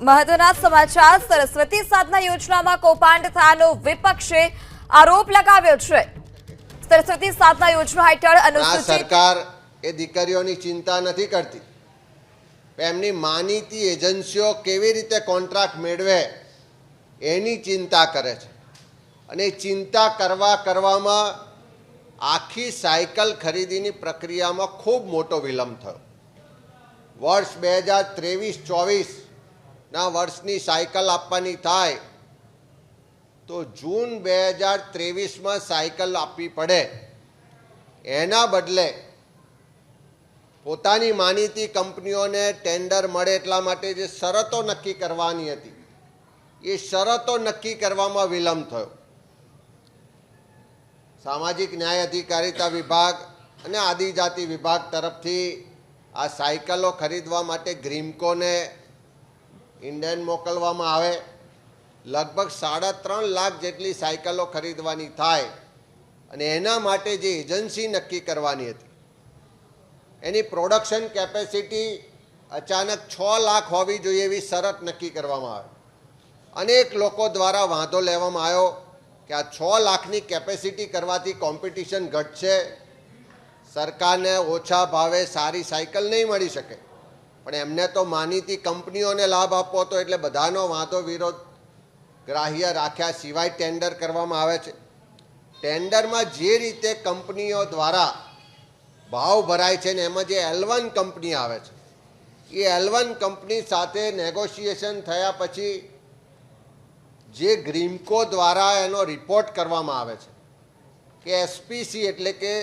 મહત્વના સમાચાર સરસ્વતી સાધના યોજનામાં કૌભાંડ થયાનો વિપક્ષે આરોપ લગાવ્યો છે. સરસ્વતી સાધના યોજના હેઠળ અનુસૂચિત સરકાર એ દીકરીઓની ચિંતા નથી કરતી. એમની માનીતી એજન્સીઓ કેવી રીતે કોન્ટ્રાક્ટ મેળવે એની ચિંતા કરે છે. અને ચિંતા કરવા કરવામાં આખી સાયકલ ખરીદીની પ્રક્રિયામાં ખૂબ મોટો વિલંબ થયો. વર્ષ બે હજાર ત્રેવીસ ચોવીસના વર્ષની સાયકલ આપવાની થાય, તો જૂન બે હજાર ત્રેવીસમાં સાયકલ આપવી પડે. એના બદલે પોતાની માનીતી કંપનીઓને ટેન્ડર મળે એટલા માટે જે શરતો નક્કી કરવાની હતી, એ શરતો નક્કી કરવામાં વિલંબ થયો. સામાજિક ન્યાય અધિકારીતા વિભાગ અને આદિજાતિ વિભાગ તરફથી આ સાયકલો ખરીદવા માટે ગ્રીમકોને ઇન્ડિયન મોકલવામાં આવે. લગભગ સાડા ત્રણ લાખ જેટલી સાયકલો ખરીદવાની થાય અને એના માટે જે એજન્સી નક્કી કરવાની હતી. એની પ્રોડક્શન કેપેસિટી અચાનક છ લાખ હોવી જોઈએ એવી શરત નક્કી કરવામાં આવે. અનેક લોકો દ્વારા વાંધો લેવામાં આવ્યો કે આ છ લાખની કેપેસિટી કરવાથી કોમ્પિટિશન ઘટશે. સરકારને ઓછા ભાવે સારી સાયકલ નહીં મળી શકે. પણ એમને તો માનીતી કંપનીઓને લાભ આપવો હતો એટલે બધાનો વાંધો વિરોધ ગ્રાહ્ય રાખ્યા સિવાય ટેન્ડર કરવામાં આવે છે. ટેન્ડરમાં જે રીતે કંપનીઓ દ્વારા ભાવ ભરાય છે ને એમાં જે એલવન કંપની આવે છે, એ એલવન કંપની સાથે નેગોશિએશન થયા પછી જે ગ્રીમકો દ્વારા એનો રિપોર્ટ કરવામાં આવે છે કે એસપીસી એટલે કે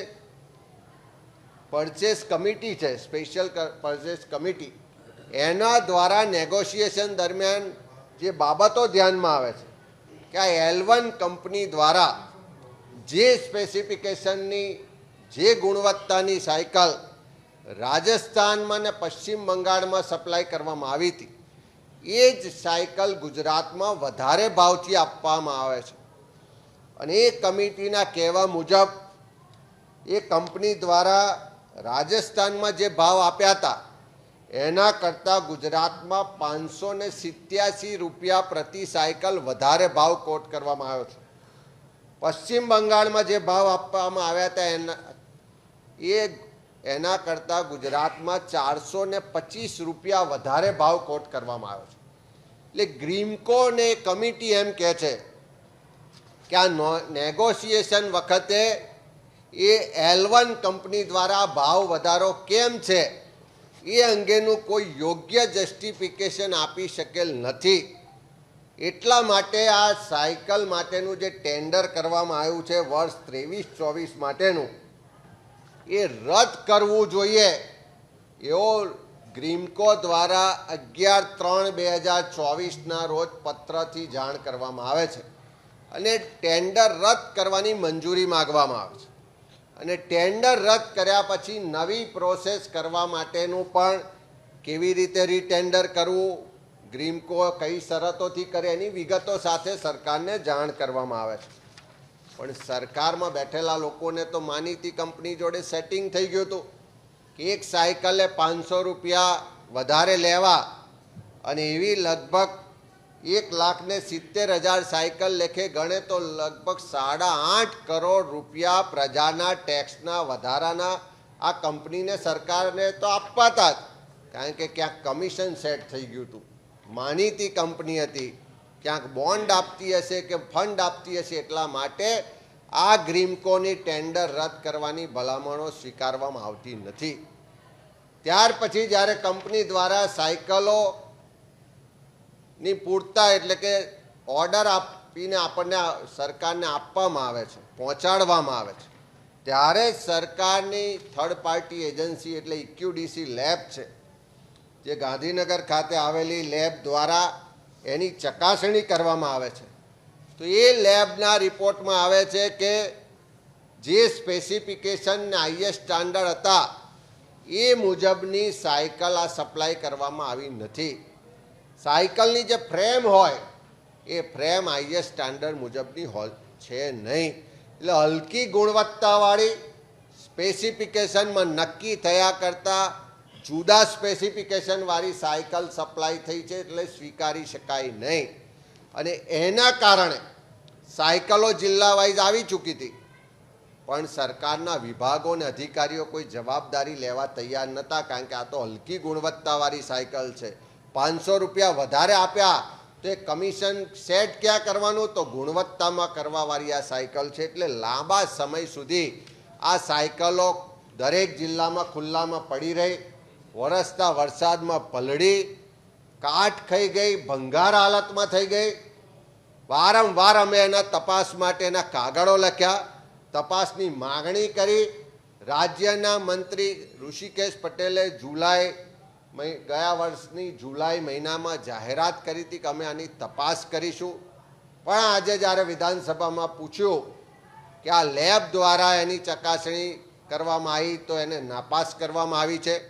પરચેસ કમિટી છે સ્પેશિયલ પરચેસ કમિટી એના દ્વારા નેગોશિએશન દરમિયાન જે બાબતો ધ્યાનમાં આવે છે, કે આ એલવન કંપની દ્વારા જે સ્પેસિફિકેશનની જે ગુણવત્તાની સાયકલ રાજસ્થાનમાં ને પશ્ચિમ બંગાળમાં સપ્લાય કરવામાં આવી હતી, એ જ સાયકલ ગુજરાતમાં વધારે ભાવથી આપવામાં આવે છે. અને એ કમિટીના કહેવા મુજબ, એ કંપની દ્વારા રાજસ્થાનમાં જે ભાવ આપ્યા હતા, એના કરતાં ગુજરાતમાં પાંચસો ને સિત્યાસી રૂપિયા પ્રતિ સાયકલ વધારે ભાવ કોટ કરવામાં આવ્યો છે. પશ્ચિમ બંગાળમાં જે ભાવ આપવામાં આવ્યા હતા, એના, એ, એના કરતાં ગુજરાતમાં ચારસો ને પચીસ રૂપિયા વધારે ભાવ કોટ કરવામાં આવ્યો છે. એટલે ગ્રીમકો ને કમિટી એમ કહે છે કે આ નેગોશિએશન વખતે એ એલવન કંપની દ્વારા ભાવ વધારો કેમ છે? એ અંગેનું કોઈ યોગ્ય જસ્ટિફિકેશન આપી શકેલ નથી. એટલા માટે આ સાયકલ માટેનું જે ટેન્ડર કરવામાં આવ્યું છે, વર્ષ ત્રેવીસ ચોવીસ માટેનું, એ રદ કરવું જોઈએ. એવો ગ્રીમકો દ્વારા અગિયાર ત્રણ બે હજાર ચોવીસના રોજ પત્રથી જાણ કરવામાં આવે છે. અને ટેન્ડર રદ કરવાની મંજૂરી માગવામાં આવે છે. અને ટેન્ડર રદ કર્યા પછી નવી પ્રોસેસ કરવા માટેનું પણ કેવી રીતે રીટેન્ડર કરવું ગ્રીમકો કઈ શરતોથી કરે એની વિગતો સાથે સરકારને જાણ કરવામાં આવે છે. પણ સરકારમાં બેઠેલા લોકોને તો માનીતી કંપની જોડે સેટિંગ થઈ ગયું હતું કે એક સાયકલે પાંચસો રૂપિયા વધારે લેવા અને એવી લગભગ એક લાખ ને સિત્તેર હજાર સાયકલ લેખે ગણે તો લગભગ સાડા આઠ કરોડ રૂપિયા પ્રજાના ટેક્સના વધારાના આ કંપનીને સરકારને તો આપવા હતા જ. કારણ કે ક્યાંક કમિશન સેટ થઈ ગયું હતું. માનીતી કંપની હતી. ક્યાંક બોન્ડ આપતી હશે કે ફંડ આપતી હશે એટલા માટે આ ગ્રીમકોની ટેન્ડર રદ કરવાની ભલામણો સ્વીકારવામાં આવતી નથી. ત્યાર પછી જ્યારે કંપની દ્વારા સાયકલો ની પૂરતા એટલે કે ઓર્ડર આપીને આપણને સરકારને આપવામાં આવે છે, પહોંચાડવામાં આવે છે. ત્યારે સરકારની થર્ડ પાર્ટી એજન્સી એટલે ઇક્યુડીસી લેબ છે, જે ગાંધીનગર ખાતે આવેલી લેબ દ્વારા એની ચકાસણી કરવામાં આવે છે. તો એ લેબના રિપોર્ટમાં આવે છે કે જે સ્પેસિફિકેશન આઈએસ સ્ટાન્ડર્ડ હતા, એ મુજબની સાયકલ આ સપ્લાય કરવામાં આવી નથી. સાયકલની જે ફ્રેમ હોય, એ ફ્રેમ આઈએસ સ્ટાન્ડર્ડ મુજબની હોય છે નહીં. એટલે હલકી ગુણવત્તાવાળી સ્પેસિફિકેશનમાં નક્કી થયા કરતાં જુદા સ્પેસિફિકેશનવાળી સાયકલ સપ્લાય થઈ છે એટલે સ્વીકારી શકાય નહીં. અને એના કારણે સાયકલો જિલ્લા વાઇઝ આવી ચૂકી હતી. પણ સરકારના વિભાગો અને અધિકારીઓ કોઈ જવાબદારી લેવા તૈયાર નહોતા, કારણ કે આ તો હલકી ગુણવત્તાવાળી સાયકલ છે. પાંચસો રૂપિયા વધારે આપ્યા, તો એ કમિશન સેટ ક્યાં કરવાનું? તો ગુણવત્તામાં કરવાવાળી આ સાયકલ છે. એટલે લાંબા સમય સુધી આ સાયકલો દરેક જિલ્લામાં ખુલ્લામાં પડી રહી વરસતા વરસાદમાં પલળી, કાટ ખાઈ ગઈ, ભંગાર હાલતમાં થઈ ગઈ. વારંવાર અમે એના તપાસ માટેના કાગળો લખ્યા. તપાસની માગણી કરી રાજ્યના મંત્રી ઋષિકેશ પટેલે જુલાઈ ગયા વર્ષની જુલાઈ મહિનામાં જાહેરાત કરી હતી કે અમે આની તપાસ કરીશું. પણ આજે જ્યારે વિધાનસભામાં પૂછ્યું કે આ લેબ દ્વારા એની ચકાસણી કરવામાં આવી તો એને નાપાસ કરવામાં આવી છે.